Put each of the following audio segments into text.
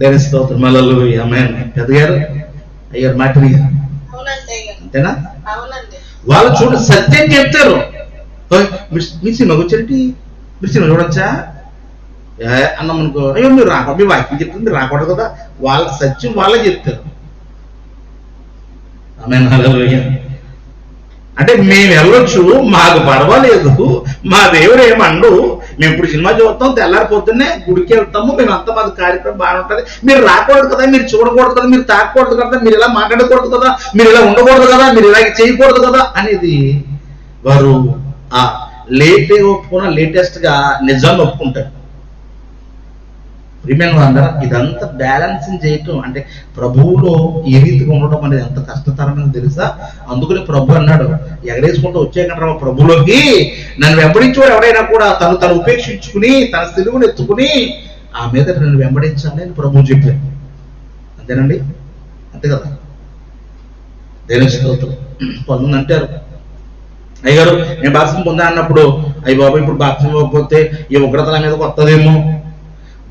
దేని స్తోత్రం మల్లలు అమ్మాయి పెద్దగారు అయ్యారు అయ్యా అంతేనా? వాళ్ళు చూడ సత్యం చెప్తారు. మీరు సినిమాకి వచ్చారండి మీరు సినిమా చూడొచ్చా? అన్నాం అనుకో అయ్యో మీరు రాకూడదు మీ వాక్యం చెప్తుంది మీరు రాకూడదు కదా. వాళ్ళ సత్యం వాళ్ళే చెప్తారు. అంటే మేము వెళ్ళొచ్చు మాకు పర్వాలేదు మా దేవుడు ఏమండు మేము ఇప్పుడు సినిమా చూస్తాం తెల్లారిపోతూనే గుడికి వెళ్తాము మేము అంత మాది కార్యక్రమం బాగానే ఉంటుంది. మీరు రాకూడదు కదా మీరు చూడకూడదు కదా మీరు తాకూడదు కదా మీరు ఇలా మాట్లాడకూడదు కదా మీరు ఇలా ఉండకూడదు కదా మీరు ఇలా చేయకూడదు కదా అనేది వారు ఆ లేట్ ఒప్పుకున్న లేటెస్ట్గా నిజాన్ని ఒప్పుకుంటారు. రిమైన్ అందరూ ఇదంతా బ్యాలెన్సింగ్ చేయటం అంటే ప్రభువులో ఏ రీతిగా ఉండటం అనేది ఎంత కష్టతరమని తెలుసా? అందుకని ప్రభు అన్నాడు ఎగరేసుకుంటూ వచ్చేకంటారా ప్రభులోకి నన్ను వెంబడించేవాడు ఎవరైనా కూడా తను తను ఉపేక్షించుకుని తన స్థితిని ఎత్తుకుని ఆ మీద నన్ను వెంబడించాలి అని ప్రభువు చెప్పారు అంతేనండి? అంతే కదా? దేని స్తోత్రం. కొంతమంది అంటారు అయ్యారు నేను బాప్సం పొందా అన్నప్పుడు అయ్యి బాబు ఇప్పుడు బాప్సం ఇవ్వకపోతే ఈ ఉగ్రతల మీద కొత్తదేమో.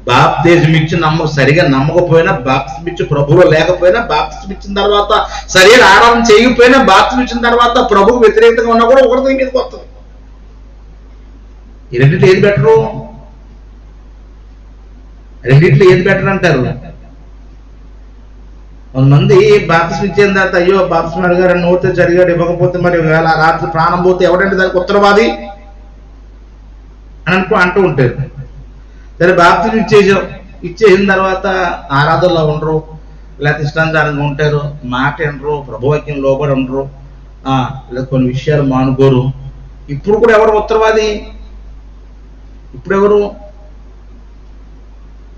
బాప్తేజం ఇచ్చి నమ్మ సరిగా నమ్మకపోయినా బాప్తిసం ఇచ్చి ప్రభువులో లేకపోయినా బాప్తిసం ఇచ్చిన తర్వాత సరైన ఆరాధన చేయకపోయినా బాప్తిసం ఇచ్చిన తర్వాత ప్రభువు వ్యతిరేకంగా ఉన్నా కూడా ఒకటి మీదకి వస్తుంది. రెండింటిలో ఏది బెటరు? రెండింటిలో ఏది బెటర్ అంటారు? కొంతమంది బాప్తిసం ఇచ్చిన తర్వాత అయ్యో బాప్తిసం అడిగారు నోతే జరిగాడు ఇవ్వకపోతే మరి రాత్రి ప్రాణం పోతే ఎవడంటే దానికి ఉత్తరవాది అని అనుకో అంటూ ఉంటారు. సరే బాప్తిని ఇచ్చేసాం. ఇచ్చేసిన తర్వాత ఆరాధనలో ఉండరు లేకపోతే ఇష్టానుసారంగా ఉంటారు మాట వినరు ప్రభువాక్యం లోబడి ఉండరు ఆ, లేదా కొన్ని విషయాలు మానుకోరు. ఇప్పుడు కూడా ఎవరు ఉత్తరవాది? ఇప్పుడు ఎవరు?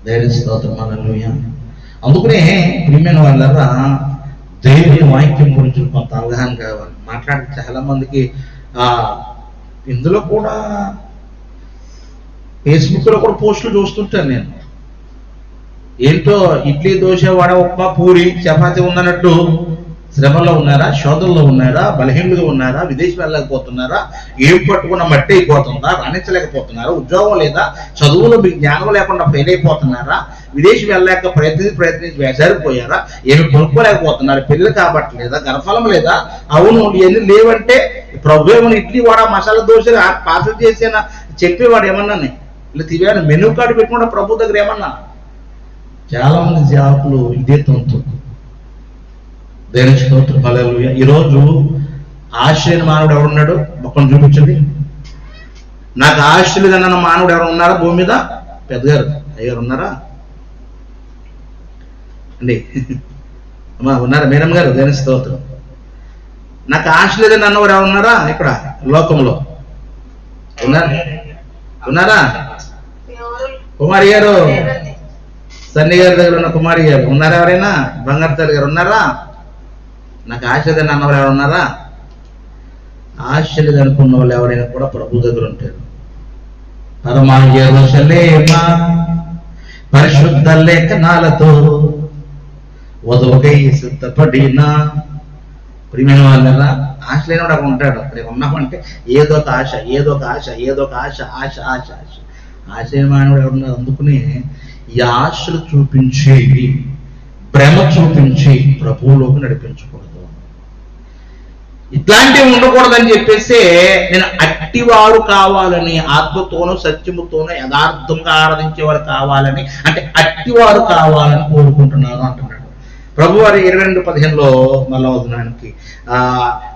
ధైర్య స్తోత్రం అందుకనే ప్రియమైన వాళ్ళరా దేవుని వాక్యం గురించి కొంత అవగాహన కావాలి. మాట్లాడే చాలా మందికి ఆ ఇందులో కూడా ఫేస్బుక్లో కూడా పోస్టులు చూస్తుంటాను నేను. ఏంటో ఇడ్లీ దోశ వడ ఉప్మా పూరి చపాతి ఉందన్నట్టు శ్రమలో ఉన్నారా? శోధనలో ఉన్నారా? బలహీనులుగా ఉన్నారా? విదేశీ వెళ్ళలేకపోతున్నారా? ఏం పట్టుకున్న మట్టి అయిపోతుందా? రాణించలేకపోతున్నారా? ఉద్యోగం లేదా? చదువులో మీకు జ్ఞానం లేకుండా ఫెయిల్ అయిపోతున్నారా? విదేశం వెళ్ళలేక ప్రయత్నించి ప్రయత్నించి వేసారిపోయారా ఏమి కొనుక్కోలేకపోతున్నారు? పెళ్ళి కాబట్టలేదా? గర్భఫలం లేదా? అవును ఇవన్నీ లేవంటే ప్రభు ఏమైనా ఇడ్లీ వడ మసాలా దోశ పాత్ర చేసిన? చెప్పేవాడు ఏమన్నా ఇలా తిరిగాను మెనూ కార్డు పెట్టుకుంటే ప్రభు దగ్గర ఏమన్నా? చాలా మంది ఇదే తొంతు. దేని స్తోత్ర హల్లెలూయా. ఈరోజు ఆశ్రయ మానవుడు ఎవరున్నాడు మొక్కను చూపించండి. నాకు ఆశ్రయులు కన్నా మానవుడు ఎవరు ఉన్నారా? భూమి మీద? పెద్దగారు. అయ్యారు ఉన్నారా? అండి. అమ్మా ఉన్నారా? మేనమ్మ గారు దేని స్తోత్రం నాకు ఆశ లేదని అన్నవారు ఎవరు ఉన్నారా? ఇక్కడ లోకంలో. ఉన్నారా? ఉన్నారా? కుమారి గారు. సన్ని గారి దగ్గర ఉన్న కుమారి గారు. ఉన్నారా ఎవరైనా? బంగారు తల్లి గారు ఉన్నారా? నాకు ఆశ లేదని అన్నవారు ఎవరు ఉన్నారా? ఆశ లేదనుకున్న వాళ్ళు ఎవరైనా కూడా ప్రభు దగ్గర ఉంటారు. పరమాయరుషలేమా పరిశుద్ధ లేఖనాలతో వధువుకై సిద్ధపడిన ప్రియమైన వాళ్ళరా ఆశ లేనివాడు అక్కడ ఉంటాడు. అక్కడ ఉన్నామంటే ఏదో ఒక ఆశ ఏదో ఒక ఆశ ఏదో ఒక ఆశ ఆశ ఆశ ఆశ. ఆశయమానవుడు ఎవరు అందుకుని ఈ ఆశలు చూపించి భ్రమ చూపించి ప్రభువులోకి నడిపించకూడదు. ఇట్లాంటివి ఉండకూడదని చెప్పేసి నేను అట్టివారు కావాలని ఆత్మతోనూ సత్యముతోనూ యథార్థంగా ఆరాధించేవారు కావాలని అంటే అట్టివారు కావాలని కోరుకుంటున్నాను అంటున్నాడు. ప్రభు వారి ఇరవై రెండు పదిహేనులో మళ్ళా వదనానికి ఆ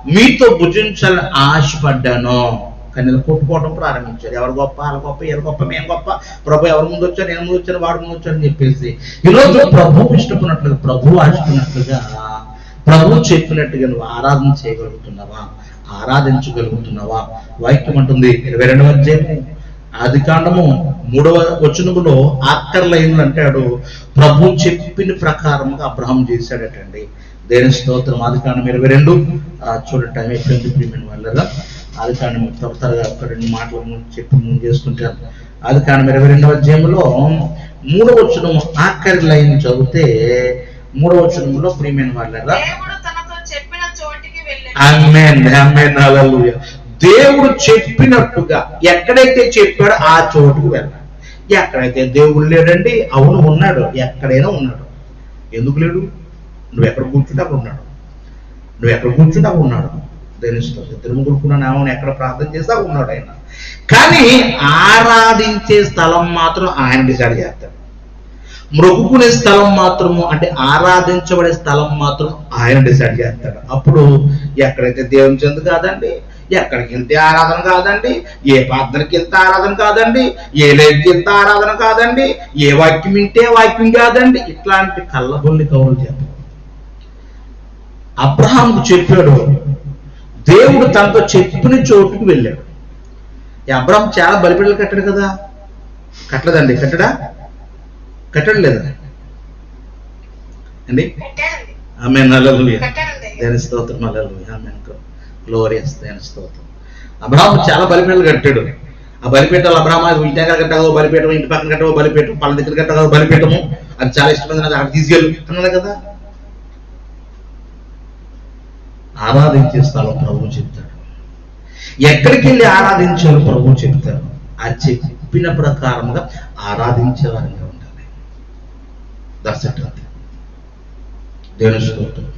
మీతో భుజించాలని ఆశపడ్డాను. కానీ కొట్టుకోవడం ప్రారంభించారు. ఎవరు గొప్ప? వాళ్ళ గొప్ప ఎవరు గొప్ప మేము గొప్ప. ప్రభు ఎవరు ముందు వచ్చారు నేను ముందు వచ్చాను వాడు ముందు వచ్చాను అని చెప్పేసి ఈరోజు ప్రభు ఇష్టపడినట్లుగా ప్రభు ఆశిస్తున్నట్లుగా ప్రభు చెప్పినట్టుగా నువ్వు ఆరాధన చేయగలుగుతున్నావా? ఆరాధించగలుగుతున్నావా? వాక్యం అంటుంది ఇరవై రెండవ అధ్యాయము ఆది కాండము మూడవ వచనములో ఆఖరి లైన్లు అంటాడు ప్రభు చెప్పిన ప్రకారముగా అబ్రహం చేశాడటండి. దేని స్తోత్రం? ఆది కాండం ఇరవై రెండు. ఆ, చూడండి టైం అయిపోయింది ప్రియమైన వాళ్ళగా ఆది కాండం త్వర త్వరగా ఒక రెండు మాటలు ముందు చెప్పి ముందు చేసుకుంటాను ఆది కాండం ఇరవై రెండవ అధ్యాయంలో మూడవ వచనము ఆఖరి లైన్ చదివితే మూడవ వచనంలో ప్రియమైన ఆమేన్ హల్లెలూయా. దేవుడు చెప్పినట్టుగా ఎక్కడైతే చెప్పాడో ఆ చోటుకు వెళ్ళాలి ఎక్కడైతే దేవుడు లేడండి అవును ఉన్నాడు. ఎక్కడైనా ఉన్నాడు. ఎందుకు లేడు? నువ్వు ఎక్కడ కూర్చుంటే అక్కడ ఉన్నాడు. నువ్వు ఎక్కడ కూర్చుంటే అక్కడ ఉన్నాడు. దేనిస్తో ఇద్దరు నామని ఎక్కడ ప్రార్థన చేస్తా ఉన్నాడు ఆయన. కానీ ఆరాధించే స్థలం మాత్రం ఆయన డిసైడ్ చేస్తాడు. మృగుకునే స్థలం మాత్రము అంటే ఆరాధించబడే స్థలం మాత్రం ఆయన డిసైడ్ చేస్తాడు. అప్పుడు ఎక్కడైతే దేవుని చెందు కాదండి ఎక్కడికి వెళ్తే ఆరాధన కాదండి ఏ ప్రార్థనకి వెళ్తే ఆరాధన కాదండి ఏ లైఫ్కి వెళ్తే ఆరాధన కాదండి ఏ వాక్యం వింటే వాక్యం కాదండి ఇట్లాంటి కళ్ళబొల్లి కౌరులు చెప్పారు అబ్రహాంకు చెప్పాడు దేవుడు తనతో చెప్పిన చోటుకు వెళ్ళాడు. ఈ అబ్రహాం చాలా బలిపిడలు కట్టాడు కదా. కట్టలేదండి. కట్టడా? కట్టడం లేదా అండి ఆమె అయ్యా. దేని స్తోత్రం. నల్లలు ఆమె గ్లోరియస్ దేని స్తోత్రం. అబ్రహాం చాలా బలిపీటలు కట్టాడు. ఆ బలిపీటలు అబ్రహాం అది ఇంటి దగ్గర కట్టగలవు బలిపీఠం ఇంటి పక్కన కట్టవు బలిపీఠం పళ్ళ దగ్గర కట్టగలవు బలిపీఠము. అది చాలా ఇష్టమైంది నాకు అక్కడ తీసుకెళ్ళు అన్నాడు కదా. ఆరాధించే స్థలం ప్రభు చెప్తాడు. ఎక్కడికి వెళ్ళి ఆరాధించాలో ప్రభు చెప్తాడు ఆ చెప్పిన ప్రకారముగా ఆరాధించే వారిగా ఉండాలి దర్శనం దేవుని స్తోత్రం.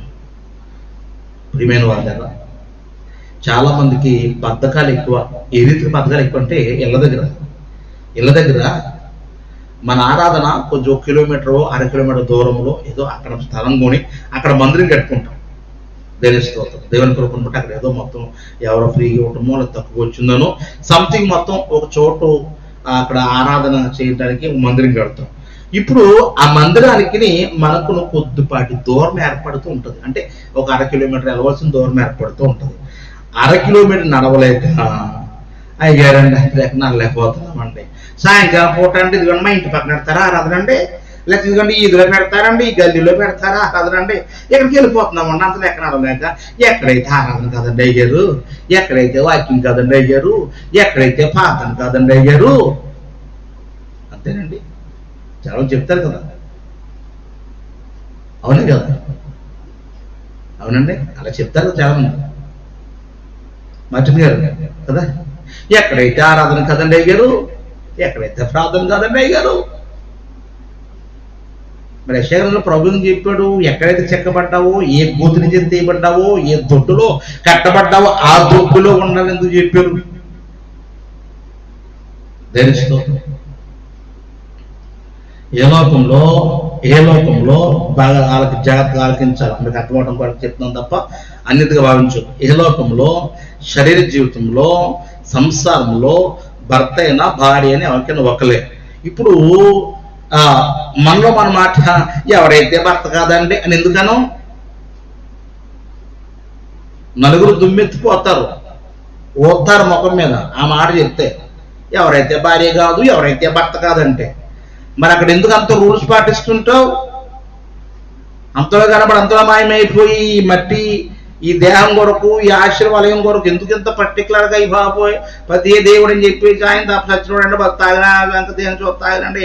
ప్రియమైన వాళ్ళ దగ్గర చాలా మందికి బద్ధకాలు ఎక్కువ. ఏ రీతికి బద్ధకాలు ఎక్కువ అంటే ఇళ్ళ దగ్గర. ఇళ్ళ దగ్గర మన ఆరాధన కొంచెం కిలోమీటర్ అర కిలోమీటర్ దూరంలో ఏదో అక్కడ స్థలం కొని అక్కడ మందిరం కట్టుకుంటాం. దేవుని స్తోత్రం దేవుని కృపను బట్టి అక్కడ ఏదో మొత్తం ఎవరో ఫ్రీగా ఇవ్వటమో లేదా తక్కువ వచ్చిందనో సంథింగ్ మొత్తం ఒక చోటు అక్కడ ఆరాధన చేయడానికి మందిరం కడతాం. ఇప్పుడు ఆ మందిరానికి మనకు కొద్దిపాటి దూరం ఏర్పడుతూ ఉంటుంది. అంటే ఒక అర కిలోమీటర్ వెళ్ళవలసిన దూరం ఏర్పడుతూ ఉంటుంది. అర కిలోమీటర్ నడవలేక అయ్యారండి లేక నడలేకపోతున్నామండి సాయంకాలం పూట అంటే ఇదిగోండి మా ఇంటి పక్కన పెడతారా? ఆరాధన అంటే లేకపోతే ఇదిగోండి ఇదిలో పెడతారండి ఈ గల్లీలో పెడతారా ఆరాధన అండి వెళ్ళిపోతున్నాం వెళ్ళిపోతున్నామండి అంత లెక్క నడవలేక ఎక్కడైతే ఆరాధన కదండి అయ్యారు ఎక్కడైతే వాకింగ్ కదండి అయ్యారు ఎక్కడైతే ప్రార్థన కదండి అయ్యారు అంతేనండి. చాలా మంది చెప్తారు కదా. అవునే కదా? అవునండి అలా చెప్తారు చాలా మంది మర్చిపోయి గారు కదా? ఎక్కడైతే ఆరాధన కదండి అయ్యారు ఎక్కడైతే ప్రార్థన కదండి అయ్యారు మరి యశాగ్రంలో ప్రభుత్వం చెప్పాడు? ఎక్కడైతే చెక్కబడ్డావో ఏ గోతుని చేతి తీయబడ్డావో ఏ దొడ్డులో కట్టబడ్డావో ఆ దొడ్డులో ఉండాలని ఎందుకు చెప్పారు ధరిస్తూ ఏ లోకంలో ఏ లోకంలో బాగా వాళ్ళకి జాగ్రత్తగా ఆలకించాలి. మీకు అర్థమవడం కూడా చెప్తున్నాం తప్ప అన్నిటిగా భావించు. ఏ లోకంలో శరీర జీవితంలో సంసారంలో భర్త అయినా భార్య అయినా ఎవరికైనా ఒకలే ఇప్పుడు మనలో మన మాట ఎవరైతే భర్త కాదండి అని ఎందుకనో నలుగురు దుమ్మెత్తిపోతారు. ఓతారు ముఖం మీద. ఆ మాట చెప్తే ఎవరైతే భార్య కాదు ఎవరైతే భర్త కాదంటే. మరి అక్కడ ఎందుకు అంత రూల్స్ పాటిస్తుంటావు? అంతలో కనబడి అంతలో మాయమైపోయి మట్టి ఈ దేహం కొరకు ఈ ఆశీర్వాలయం కొరకు ఎందుకు ఇంత పర్టికులర్గా ఈ బాబోయ్? ప్రతి దేవుడు అని చెప్పి ఆయన తప్ప సచ్చినోడంటే బస్ తాగినా అంత దేని చూ తాగినంటే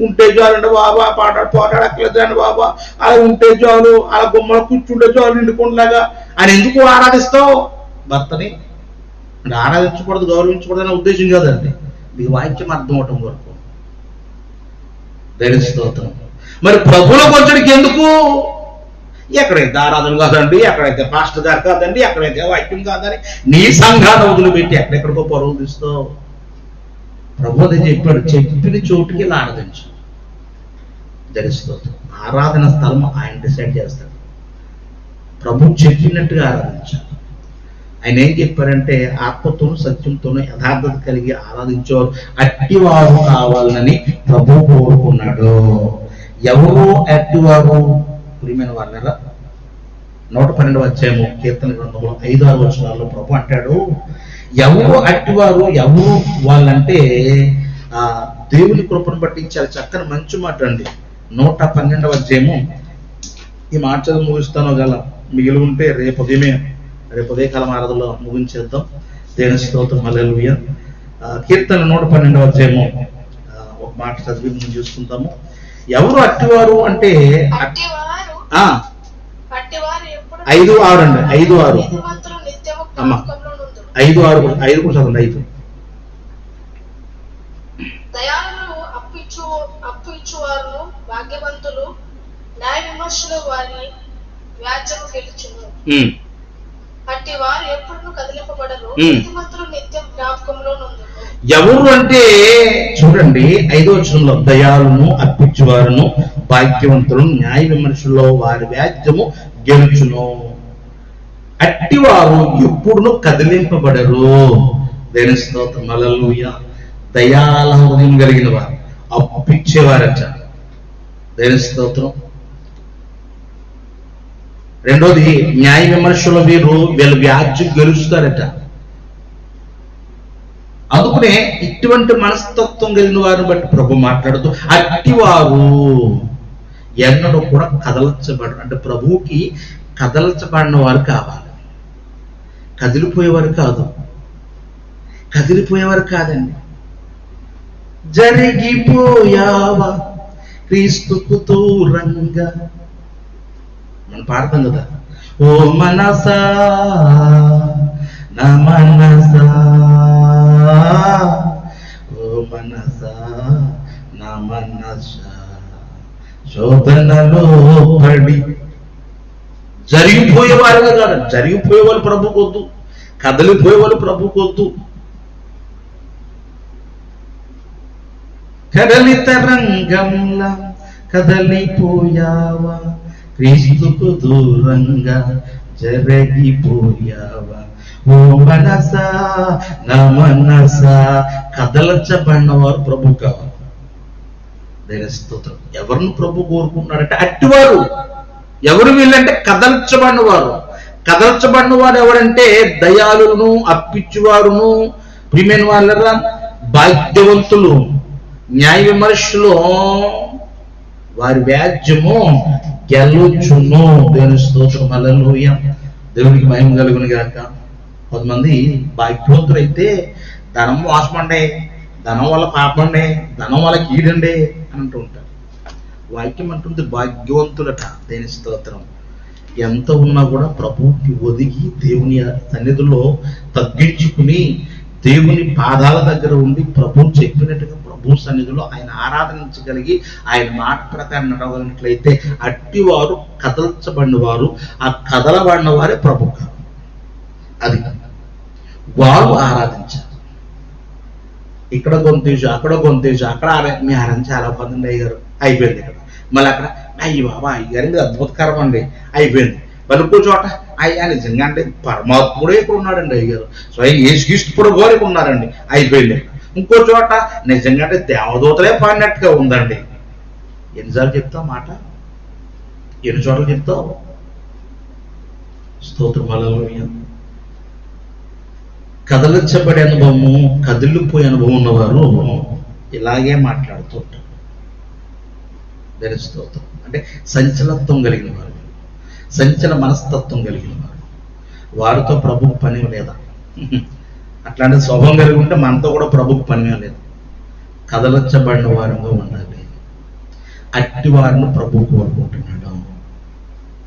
ఉంటే చాలు బాబా పాట పోటాడక్కలేదు అండి బాబా. అలా ఉంటే చాలు అలా గుమ్మలో కూర్చుంటే చాలు నిండుకుండలాగా. అని ఎందుకు ఆరాధిస్తావు? భర్తని? ఆరాధించకూడదు గౌరవించకూడదు అనే ఉద్దేశం కాదండి. మీ వాక్యం అర్థం అవటం వరకు దరిస్తోత్రం మరి ప్రభుల కొంచెడికి ఎందుకు ఎక్కడైతే ఆరాధన కాదండి ఎక్కడైతే పాస్టర్ గారు కాదండి ఎక్కడైతే వాక్యం కాదని నీ సంఘాన్ని వదిలిపెట్టి ఎక్కడెక్కడికో పరువులు తీస్తావు ప్రభు చెప్పాడు చెప్పిన చోటుకి ఇలా ఆరాధించు ధరిస్తోత్రం ఆరాధన స్థలం ఆయన డిసైడ్ చేస్తాడు. ప్రభు చెప్పినట్టుగా ఆరాధించాలి. ఆయన ఏం చెప్పారంటే ఆత్మతోనూ సత్యంతోనూ యథార్థత కలిగి ఆరాధించేవారు అట్టివారు కావాలని ప్రభు కోరుకున్నాడు. ఎవరు అట్టివారు ప్రియమైన వాళ్ళరా నూట పన్నెండు అధ్యాయము కీర్తన గ్రంథంలో ఐదు ఆరు వచనాల్లో ప్రభు అంటాడు ఎవరు అట్టివారు ఎవరు వాళ్ళంటే ఆ దేవుని కృపను బట్టి చాలా చక్కని మంచి మాట అండి. నూట పన్నెండవ అధ్యాయము. ఈ మాట చదువు ముగిస్తాను గల మిగిలి ఉంటే రేపు ఉదయమే రేపు ఉదయకాలం ఆరాధనలో ముగించేద్దాం. దేని స్తోత్రం హల్లెలూయ. కీర్తన నూట పన్నెండవ అధ్యాయము. ఒక మాట చదివి మనం చూసుకుంటాము ఎవరు అట్టివారు అంటే ఐదు ఆరు అండి. ఐదు ఆరు. అమ్మా. ఐదు ఆరు ఐదు కూడా చదవండి. ఐదు. భాగ్యవంతులు న్యాయ విమర్శలు అట్టి వారు ఎప్పుడు కదిలింపబడరు. నిత్యం జ్ఞాపకంలో ఉంది ఎవరు అంటే చూడండి ఐదో వచనంలో దయాలను అర్పించువారును భాగ్యవంతులను న్యాయ విమర్శలో వారి వ్యాజ్యము గెలుచును. అట్టివారు ఎప్పుడునూ కదిలింపబడరు. దేని స్తోత్రం హల్లెలూయా. దయాల హృదయం కలిగిన వారు అప్పిచ్చేవారట. దేని స్తోత్రం. రెండోది న్యాయ విమర్శలో వీరు వీళ్ళు వ్యాజ్యం గెలుస్తారట. అందుకనే ఇటువంటి మనస్తత్వం కలిగిన వారిని బట్టి ప్రభు మాట్లాడుతూ అట్టివారు ఎన్నడూ కూడా కదలచ్చబడు అంటే ప్రభువుకి కదలచబడిన వారు కావాలి. కదిలిపోయేవారు కాదు. కదిలిపోయేవారు కాదండి. జరిగిపోయావా క్రీస్తుకు దూరంగా? మనం పాడతాం కదా. ఓ మనసా నా మనసా. ఓ మనస నా మనస శోధనలో పడి. జరిగిపోయే వారిగా కాదు జరిగిపోయేవారు ప్రభు కొద్దు కదలిపోయేవారు ప్రభు కొద్దు కదలి తరంగంలా కదలిపోయావా క్రీస్తుకు దూరంగా జరిగిపోయావా? ఓ మనసా నా మనసా కదలచబడినవారు ప్రభు కావాలి. దైన స్తోత్రం. ఎవరిని ప్రభు కోరుకుంటున్నాడంటే అట్టివారు. ఎవరు వీళ్ళంటే కదల్చబడిన వారు కదల్చబడిన వారు ఎవరంటే దయాలును అప్పిచ్చువారును ప్రియమైన వాళ్ళరా భాగ్యవంతులు న్యాయ విమర్శలో. వారి వ్యాజ్యము గెలుచును. దేని స్తోత్రం. హల్లెలూయ. దేవునికి మహిమ కలుగును గాక కొంతమంది భాగ్యవంతులైతే ధనం మోసమండే ధనం వల్ల పాపండే ధనం వల్ల కీడండే అని అంటూ ఉంటారు. వాక్యం అంటుంది భాగ్యవంతులట దేని స్తోత్రం. ఎంత ఉన్నా కూడా ప్రభువుకి ఒదిగి దేవుని సన్నిధిలో తగ్గించుకుని దేవుని పాదాల దగ్గర ఉండి ప్రభు చెప్పినట్టుగా ప్రభు సన్నిధిలో ఆయన ఆరాధించగలిగి ఆయన మాట ప్రకారం నడవగలిగినట్లయితే అట్టివారు కదల్చబడిన వారు ఆ కదలబడిన వారే ప్రభు కాదు. అది వారు ఆరాధించారు. ఇక్కడ గొంతేజు అక్కడ గొంతేజు అక్కడ మీ ఆరాధన చాలా పొందండి అయ్యారు అయిపోయింది ఇక్కడ. మళ్ళీ అక్కడ అయ్యి బాబా అయ్యారు ఇది అద్భుతకరం అండి. అయిపోయింది. మళ్ళీ ఇంకో చోట అయ్యా నిజంగా అంటే పరమాత్ముడే ఇక్కడ ఉన్నాడండి అయ్యారు స్వయం యేసుక్రీస్తు ప్రభు వారు ఇక్కడ ఉన్నారండి. అయిపోయింది ఇంకో చోట నిజంగా అంటే దేవదూతలే పాడినట్టుగా ఉందండి. ఎన్నిసార్లు చెప్తావు మాట? ఎన్ని చోట్ల చెప్తావు? స్తోత్ర హల్లెలూయా కదలించబడే అనుభవము కదిలిపోయే అనుభవం ఉన్నవారు ఇలాగే మాట్లాడుతూ ఉంటారు. దాని స్తోత్రం. అంటే సంచలత్వం కలిగిన వారు. సంచల మనస్తత్వం కలిగిన వారు. వారితో ప్రభు పని లేదా? అట్లాంటి స్వభావం కలిగి ఉంటే మనతో కూడా ప్రభు పని లేదు. కదలచ్చబడిన వారంగా ఉండాలి. అట్టి వారిని ప్రభు కోరుకుంటున్నాడు.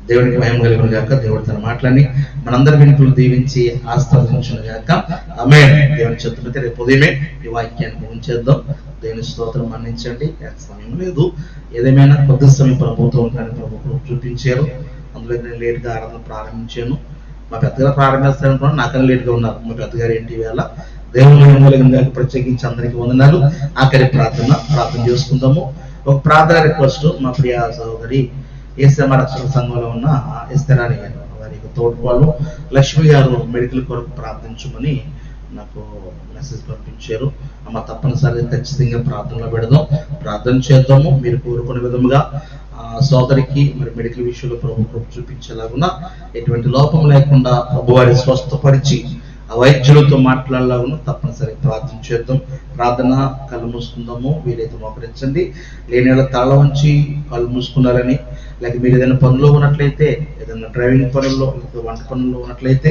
దేవుడికి భయం కలిగిన గాక దేవుడు తన మాటలని మనందరి వెనుకలు దీవించి ఆస్వాదించిన గాక. ఆమె దేవుని చెప్తున్నట్టు రేపు ఉదయమే ఈ వాక్యాన్ని ముగించేద్దాం దేవుని స్తోత్రం మన్నించండి. ఎంత సమయం లేదు. ఏదేమైనా కొద్ది సమయం ప్రభుత్వం కానీ ప్రభుత్వం చూపించారు. అందులో నేను లేట్గా ఆరాధన ప్రారంభించాను. మా పెద్దగారు ప్రారంభిస్తారనుకున్నాను నాకన్నా లేట్గా ఉన్నారు. మా పెద్దగారు ఏంటి వేళ దేవుని మహిమ కలిగిన గాక ప్రత్యేకించి అందరికీ వందనాలు. ఆఖరి ప్రార్థన ప్రార్థన చేసుకుందాము. ఒక ప్రార్థన రిక్వెస్ట్ మా ప్రియ సహోదరి ఏసీఎం రక్షణ సంఘంలో ఉన్న ఇస్తరాని గారు వారి తోడ్పాలు లక్ష్మి గారు మెడికల్ కొరకు ప్రార్థించమని నాకు మెసేజ్ పంపించారు. అమ్మ తప్పనిసరిగా ఖచ్చితంగా ప్రార్థనలో పెడదాం. ప్రార్థన చేద్దాము. మీరు కోరుకునే విధముగా ఆ, సోదరికి మరి మెడికల్ విషయంలో ప్రభు కృప చూపించేలాగున ఎటువంటి లోపం లేకుండా ప్రభు వారి స్వస్థపరిచి ఆ వైద్యులతో మాట్లాడలాగున తప్పనిసరిగా ప్రార్థన చేద్దాం. ప్రార్థన కళ్ళు మూసుకుందాము. వీలైతే మోకరించండి. లేని తల ఉంచి కళ్ళు మూసుకున్నారని లేక మీరు ఏదైనా పనిలో ఉన్నట్లయితే ఏదైనా డ్రైవింగ్ పనుల్లో లేకపోతే వంట పనుల్లో ఉన్నట్లయితే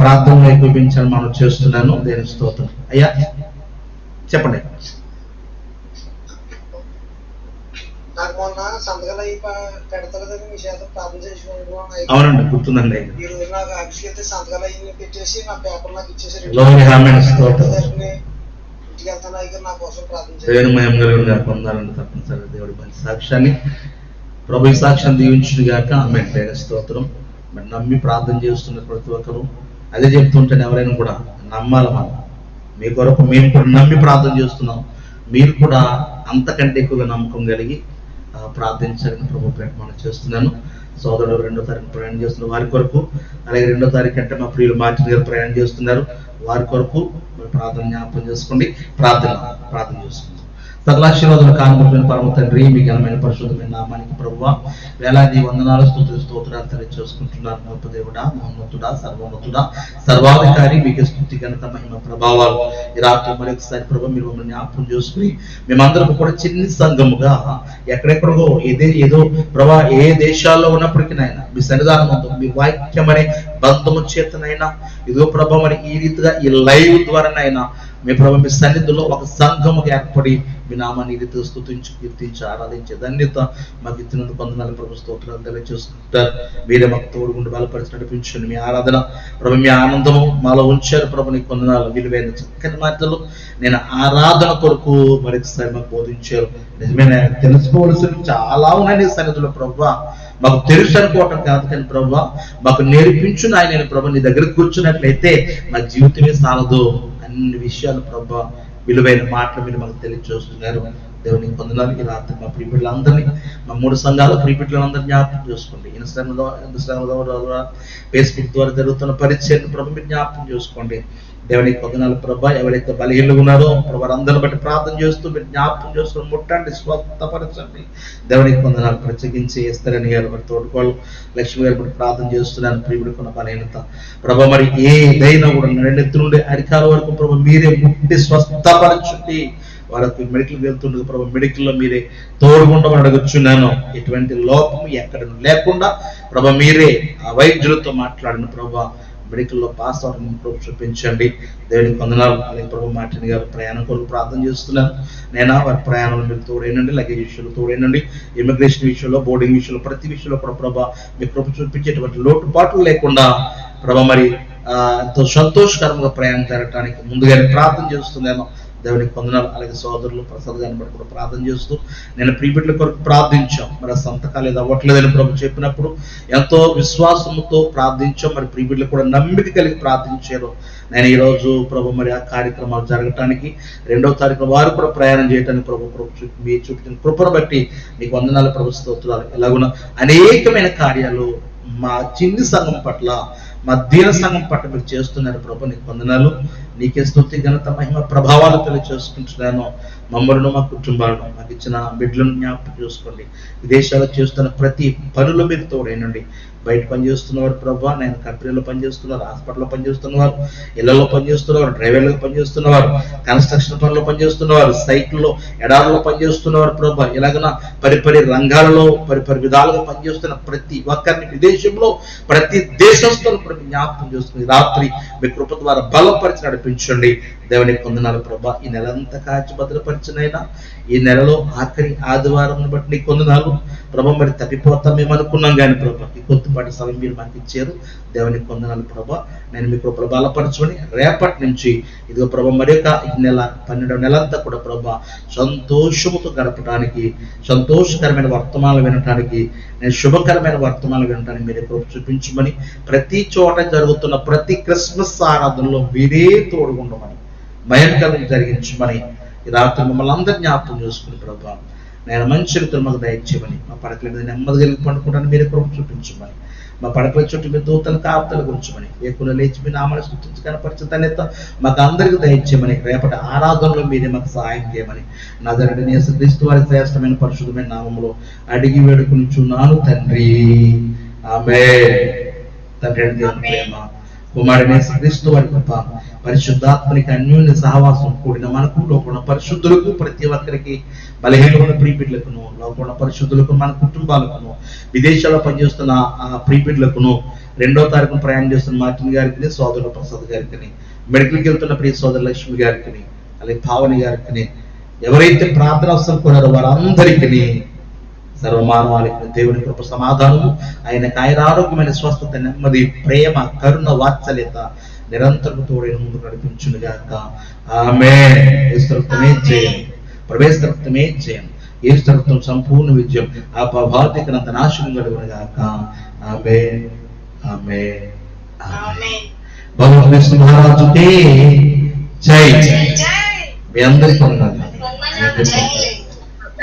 ప్రార్థనలు ఏకీపించాలని మనం చేస్తున్నాను. దేని స్తోత్రం. అయ్యా చెప్పండి. నాకు మొన్న సంతకాలు అయి పెడతారు కదా మీ చేత ప్రార్థన చేసుకుంటున్నాను అవునండి గుర్తుందండి. ఈ రోజు నాకు వెళ్తే సంతకాలు అయ్యి పెట్టేసి నా పేపర్ నాకు ఇచ్చేసారు. Glory, గారు దేవుని కలిగిన గారు పొందాలని తప్పనిసరి దేవుడి మంచి సాక్ష్యాన్ని ప్రభు సాక్ష్యాన్ని సాక్ష్యం దీవించుడు గాక. ఆమె స్తోత్రం. మరి నమ్మి ప్రార్థన చేస్తున్న ప్రతి ఒక్కరు అదే చెప్తుంటాను ఎవరైనా కూడా నమ్మాలి మనం. మీ కొరకు మేము కూడా నమ్మి ప్రార్థన చేస్తున్నాం. మీరు కూడా అంతకంటే ఎక్కువగా నమ్మకం కలిగి ప్రార్థించాలని ప్రభు ప్రయత్నం చేస్తున్నాను. సోదరుడు రెండో తారీఖు ప్రయాణం చేస్తున్న వారి కొరకు అలాగే రెండో తారీఖు అంటే మా ప్రియులు మార్టిన్ గారు ప్రయాణం చేస్తున్నారు. వారి కొరకు ప్రార్థన జ్ఞాపకం చేసుకోండి. ప్రార్థన ప్రార్థన చేసుకుందాం. సకలాశీర్వాదం కానుకుంటున్న పరమ తండ్రి మీ ఘనమైన పరిశుద్ధమైన నామానికి ప్రభువ వేలాది వందనాలు స్థుతులు స్తోత్రాలు తెలియచేసుకుంటున్నారు గొప్ప దేవుడా మహోన్నతుడా సర్వోన్నతుడా సర్వాధికారి మీకు స్థుతి ఘనత మహిమ ప్రభావాలు. ఈ రాత్రి ఒకసారి ప్రభు మీరు మమ్మల్ని జ్ఞాపకం చేసుకుని మేమందరం కూడా చిన్న సంఘముగా ఎక్కడెక్కడో ఏదే ఏదో ప్రభా ఏ దేశాల్లో ఉన్నప్పటికీ నాయన మీ సన్నిధానం మీ వాక్యం అనే బంధము చేతనైనా ఇదో ప్రభా మరి ఈ రీతిగా ఈ లైవ్ ద్వారానైనా మీ ప్రభు మీ సన్నిధిలో ఒక సంఘముగా ఏర్పడి మీ నామాన్ని ఇది రీతిగా కీర్తించి ఆరాధించే. ధన్యత మాకు ఇచ్చినందుకు వందనాలు ప్రభు స్తోత్రాలు తెలియజేసుకుంటారు మీరే మాకు తోడుగుండి బలపరిచి నడిపించండి. మీ ఆరాధన ప్రభు మీ ఆనందము మాలో ఉంచారు ప్రభు నీకు వందనాలు. విలువైన చక్కని మాటలు నేను ఆరాధన కొరకు మరొకసారి మాకు బోధించారు. నిజమే తెలుసుకోవాల్సిన చాలా ఉన్నాయి నీ సన్నిధిలో ప్రభు. మాకు తెలుసు అనుకోవటం కాదు కానీ ప్రభు మాకు నేర్పించు ఆయన ప్రభు నీ దగ్గర కూర్చున్నట్లయితే మా జీవితమే సాలదు. అన్ని విషయాలు ప్రభా విలువైన మాటలు మీరు మాకు తెలియజేస్తున్నారు దేవుని పొందడానికి ఈ రాత్రి మా ప్రీపిడ్లందరినీ మా మూడు సంఘాల ప్రీపిడ్లందరినీ జ్ఞాపకం చేసుకోండి. ఇన్స్టాగ్రామ్ ద్వారా ఇన్స్టాగ్రామ్ ద్వారా ఫేస్బుక్ ద్వారా జరుగుతున్న పరిచయం ప్రభు మీరు జ్ఞాపకం చేసుకోండి. దేవుని పొందనాలు ప్రభా ఎవరైతే బలహీనలు ఉన్నారో ప్రభు వారందరిని బట్టి ప్రార్థన చేస్తూ మీరు జ్ఞాపకం చేస్తూ ముట్టండి స్వస్థపరచండి. దేవునికి పొందనాలు ప్రత్యేకించి ఇస్తారని గారు మరి తోడుకోవాలి లక్ష్మి గారు బట్టి ప్రార్థన చేస్తున్నాను ప్రియుడికున్న బలహీనత. ప్రభ మరి ఏదైనా కూడా నడినెత్తు నుండి అరికాల వరకు ప్రభు మీరే ముట్టి స్వస్థపరచండి. వారికి మెడికల్ వెళ్తుండగా ప్రభు మెడికల్లో మీరే తోడుగుండమని నేను ఎటువంటి లోపం ఎక్కడ లేకుండా ప్రభ మీరే ఆ వైద్యులతో మాట్లాడిన ప్రభా మెడికల్లో పాస్ అవ్వడం ప్రభు చూపించండి. దేవునికి వందనాలు. అలాగే ప్రభు మార్టిన్ గారు ప్రయాణం కొరకు ప్రార్థన చేస్తున్నాను నేను వారి ప్రయాణంలో మీరు తోడేనండి లగేజ్ విషయంలో తోడేనండి. ఇమిగ్రేషన్ విషయంలో బోర్డింగ్ విషయంలో ప్రతి విషయంలో కూడా ప్రభా మీ కృప చూపించేటువంటి లోటుపాట్లు లేకుండా ప్రభా మరి ఎంతో సంతోషకరంగా ప్రయాణం జరగటానికి ముందుగానే ప్రార్థన చేస్తున్నాను దేవునికి పొందనాలు అలాగే సోదరులు ప్రసాద్ గారిని బట్టి కూడా ప్రార్థన చేస్తూ నేను ప్రీబిడ్ల కొరకు ప్రార్థించాం. మరి సంతకాలు ఏది అవ్వట్లేదని ప్రభు చెప్పినప్పుడు ఎంతో విశ్వాసంతో ప్రార్థించాం. మరి ప్రీబిడ్లు కూడా నమ్మిక కలిగి ప్రార్థించారు. నేను ఈ రోజు ప్రభు మరి ఆ కార్యక్రమాలు జరగటానికి రెండవ తారీఖున వారు కూడా ప్రయాణం చేయడానికి ప్రభు ప్రభు చూ- మీ చూపించిన కృపను బట్టి మీకు వందనాలు ప్రభు స్తోత్రాలు. ఎలాగున? అనేకమైన కార్యాలు మా చిన్ని సంఘం పట్ల మా దీన సంఘం పట్ల మీరు చేస్తున్నారు ప్రభు నీకు వందనాలు. నీకే స్థుతి ఘనత మహిమ ప్రభావాలు తెలియచేసుకుంటున్నాను. మమ్మల్ని మా కుటుంబాలను మాకు ఇచ్చిన బిడ్డలను జ్ఞాపకం చేసుకోండి. విదేశాల్లో చేస్తున్న ప్రతి పనులు మీరు తోడేనండి. బయట పనిచేస్తున్నవారు ప్రభా నేను కంపెనీలో పనిచేస్తున్నారు హాస్పిటల్లో పనిచేస్తున్నవారు ఇళ్ళలో పనిచేస్తున్నవారు డ్రైవర్లకు పనిచేస్తున్నవారు కన్స్ట్రక్షన్ పనులు పనిచేస్తున్నవారు సైట్లో ఎడారులో పనిచేస్తున్నవారు ప్రభా ఇలాగన పరిపరి రంగాలలో పరిపరి విధాలుగా పనిచేస్తున్న ప్రతి ఒక్కరిని విదేశంలో ప్రతి దేశస్తులను కూడా జ్ఞాపకం చేసుకుని రాత్రి మీ కృప ద్వారా బలపరిచి నడిపించండి దేవుని కొందనాలు ప్రభా ఈ నెలంతా కాచి భద్రపరిచినైనా ఈ నెలలో ఆఖరి ఆదివారం బట్టి నీ కొందనాలు ప్రభా మరి తప్పిపోతాం మేము అనుకున్నాం కానీ ప్రభా ఈ కొద్దిపాటి సమయం మీరు మాకు ఇచ్చారు. దేవుని కొందనాలు ప్రభా నేను మీకు కృపలు బలపరచుకొని రేపటి నుంచి ఇదిగో ప్రభా మరి యొక్క ఈ నెల పన్నెండవ నెలంతా కూడా ప్రభా సంతోషముతో గడపడానికి సంతోషకరమైన వర్తమానాలు వినటానికి నేను శుభకరమైన వర్తమానాలు వినటానికి మీరు కృప చూపించమని ప్రతి చోట జరుగుతున్న ప్రతి క్రిస్మస్ ఆరాధనలో మీరే తోడుగుండమని భయంకరం జరిగించమని ఈ రాత్రి మమ్మల్ని అందరి జ్ఞాపకం చేసుకుని ప్రభావం నేను మంచి చరిత్ర మాకు దయచేయమని మా పడకల మీద నెమ్మది కలిగి మీరు మీరే కృప చూపించమని మా పడకల చుట్టూ మీ దూతలు కాపుతలు గురించమని ఏకులు లేచి మీ నామాన్ని సృష్టించి కనపరిచిన మాకు అందరికి దయచేయమని రేపటి ఆరాధనలో మీరే మాకు సహాయం చేయమని నా దగ్గర నేసు క్రీస్తు వారి శ్రేష్టమైన పరిశుద్ధమైన నామంలో అడిగి వేడుకునిచున్నాను తండ్రి. ఆమె తండ్రి ప్రేమ కుమారుని క్రీస్తు వారి కృప పరిశుద్ధాత్మనికి అన్యోన్య సహవాసం కూడిన మనకు లోకున్న పరిశుద్ధులకు ప్రతి ఒక్కరికి బలహీనమైన ప్రీపిడ్లకును లోకున్న పరిశుద్ధులకు మన కుటుంబాలకును విదేశాల్లో పనిచేస్తున్న ఆ ప్రీపిడ్లకును రెండో తారీఖున ప్రయాణం చేస్తున్న మార్టిన్ గారికి సోదరుల ప్రసాద్ గారికి మెడికల్కి వెళ్తున్న ప్రియ సోదరు లక్ష్మి గారికి అలాగే భావని గారికి ఎవరైతే ప్రార్థన అవసరం కోరారో వారందరికీ సర్వమానవాళికి దేవుని కృప సమాధానము. ఆయన ఆయన ఆరోగ్యమైన స్వస్థత నెమ్మది ప్రేమ కరుణ వాత్సల్యత నిరంతరం తోడైన ముందు నడిపించును గాక ఆమె రక్తమే జయం. ప్రవేశ రక్తమే జయం. ఏ రక్తం సంపూర్ణ విజయం. ఆ భౌతికనంత నాశనం కలుగును గాక ఆమె ఆమె భగవంతుని కృష్ణ మహారాజుకి జై. మీ అందరికి వందనాలు.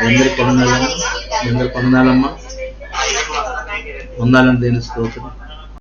ఎందరు పొందాలమ్మా ఎందరు పొందాలమ్మా పొందాలని దేని స్తోత్రం?